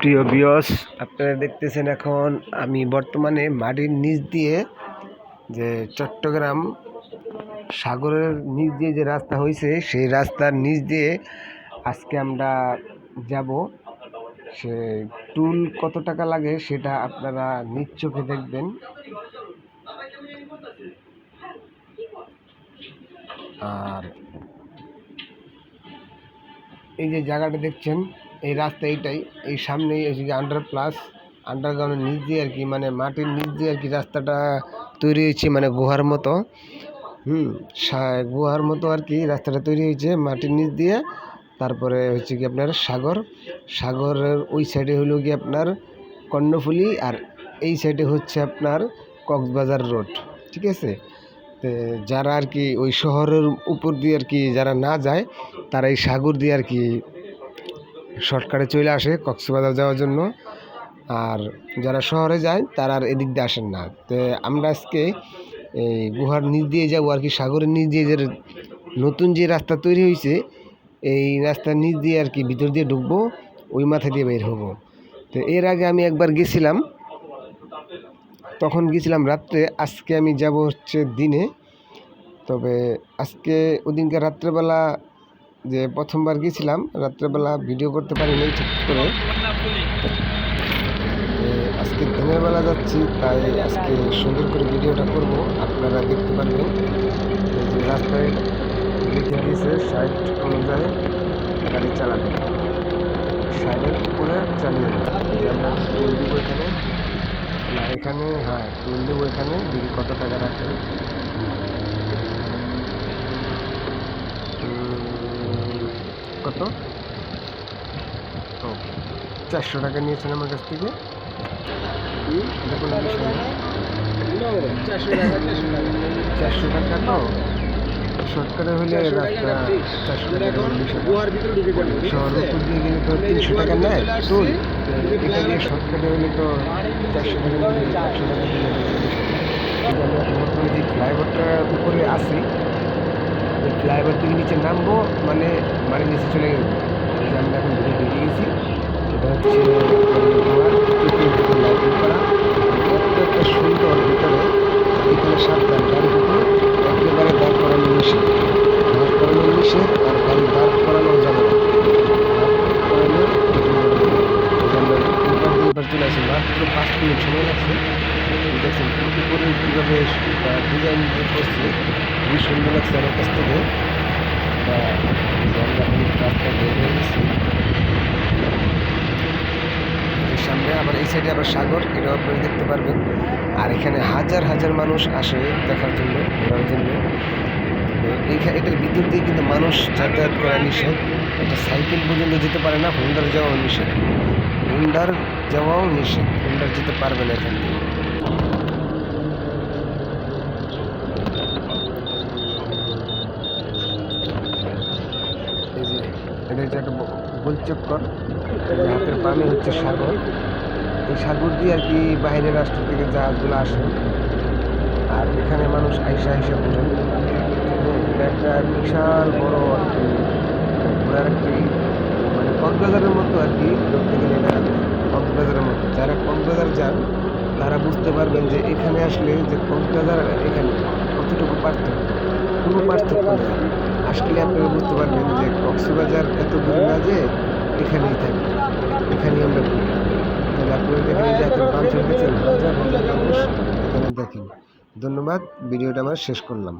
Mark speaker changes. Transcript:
Speaker 1: প্রিয় বিয়স আপনারা দেখতেছেন এখন আমি বর্তমানে মাটির নিচ দিয়ে যে চট্টগ্রাম সাগরের নিচ দিয়ে যে রাস্তা হয়েছে, সেই রাস্তার নিচ দিয়ে আজকে আমরা যাব। সে টুল কত টাকা লাগে সেটা আপনারা নিজ চোখে দেখবেন। আর এই যে জায়গাটা দেখছেন এই রাস্তা এইটাই। এই সামনেই হচ্ছে যে আন্ডার প্লাস আন্ডারগ্রাউন্ডের নিচ দিয়ে আর কি মানে মাটির নিচ দিয়ে আর কি রাস্তাটা তৈরি হয়েছে মানে গুহার মতো। হুম গুহার মতো আর কি রাস্তাটা তৈরি হয়েছে, মাটির নিচ দিয়ে। তারপরে হচ্ছে কি আপনার সাগর। সাগরের ওই সাইডে হলো কি আপনার কর্ণফুলি আর এই সাইডে হচ্ছে আপনার কক্সবাজার রোড ঠিক আছে? যারা আর কি ওই শহরের উপর দিয়ে আর কি যারা না যায়, তারা এই সাগর দিয়ে আর কি শর্টকাটে চলে আসে কক্সবাজার যাওয়ার জন্য। আর যারা শহরে যায়, তারা আর এদিক দিয়ে আসেন না। তো আমরা আজকে এই গুহার নিচ দিয়ে যাব আর কি, সাগরের নিচ দিয়ে যে নতুন যে রাস্তা তৈরি হয়েছে, এই রাস্তার নিচ দিয়ে আর কি ভিতর দিয়ে ঢুকবো, ওই মাথা দিয়ে বের হব। তো এর আগে আমি একবার গেছিলাম, তখন গেছিলাম রাত্রে, আজকে আমি যাব হচ্ছে দিনে। তবে আজকে ওদিনকে রাত্রেবেলা যে প্রথমবার গিয়েছিলাম রাত্রেবেলা ভিডিও করতে পারিনি ঠিক করে। আজকে দিনের বেলা যাচ্ছি, তাই আজকে সুন্দর করে ভিডিওটা করব। আপনারা দেখতে পারবেন যে রাস্তায় লিখে দিয়েছে ষাট অনুযায়ী গাড়ি চালাবে। ষাটের উপরে চালিয়ে দেবে। এখানে। না, এখানে হ্যাঁ টুল দেবো এখানে। দেখি কত টাকা রাখে কত? ও। চারশো টাকা নিয়েছেন আমার কাছ থেকে। দেখুন বিষয় না। চারশো টাকা তো? শর্টকাটে হলে রাস্তা চারশো টাকা। শহর উপর দিয়ে গেলে তো তিনশো টাকা নেয়। টোল তো এটা দিয়ে শর্টকাটে হলে তো চারশো টাকা একশো টাকা দিলে এই যে আমরা বর্তমানে যে ফ্লাইওভারটার উপরে ওই ফ্লাইওভার থেকে নিচে নামবো মানে মানে নিচে চলে গেল। আমরা এখন ভিডিও ঢুকে গেছি এটা হচ্ছে সুন্দর এখানে একেবারে দাঁড় করানো আর দাঁড় করানো যাবে লাগছে। ডিজাইন করছে। খুবই সুন্দর লাগছে আমার কাছ থেকে। সামনে আবার এই সাইডে আবার সাগর, এটাও আপনারা দেখতে পারবেন। আর এখানে হাজার হাজার মানুষ আসে দেখার জন্য, ঘোরার জন্য। এইখানে এটার ভিতর দিয়ে কিন্তু মানুষ যাতায়াত করা নিষেধ। একটা সাইকেল পর্যন্ত যেতে পারে না, হুন্ডার যাওয়াও নিষেধ। হুন্ডার যাওয়াও নিষেধ। হুন্ডার যেতে পারবে না এখান থেকে এই যে এটা হচ্ছে একটা গোলচক্কর হাতের পানি হচ্ছে সাগর। এই সাগর দিয়ে আর কি বাইরের রাষ্ট্র থেকে জাহাজগুলো আসে। আর এখানে মানুষ আইসা আইসা ঘুরেন হ্যাঁ, এটা একটা বিশাল বড় আর কি মানে ঘোরার একটি মানে কক্সবাজারের মতো আর কি। ধরতে গেলে এটা কক্সবাজারের মতো। যারা কক্সবাজার যান তারা বুঝতে পারবেন যে এখানে আসলে যে কক্সবাজার এখানে কতটুকু পার্থক্য। কোনো পার্থক্য নেই। আসলে আপনারা বুঝতে পারবেন যে কক্সবাজার এত দূরে না যে এখানেই থাকি এখানেই আমরা ঘুরি তাহলে আপনারা দেখেন যে এত বাঞ্চল গেছেন হাজার হাজার মানুষ, এখানে দেখেন। ধন্যবাদ, ভিডিওটা আমরা শেষ করলাম।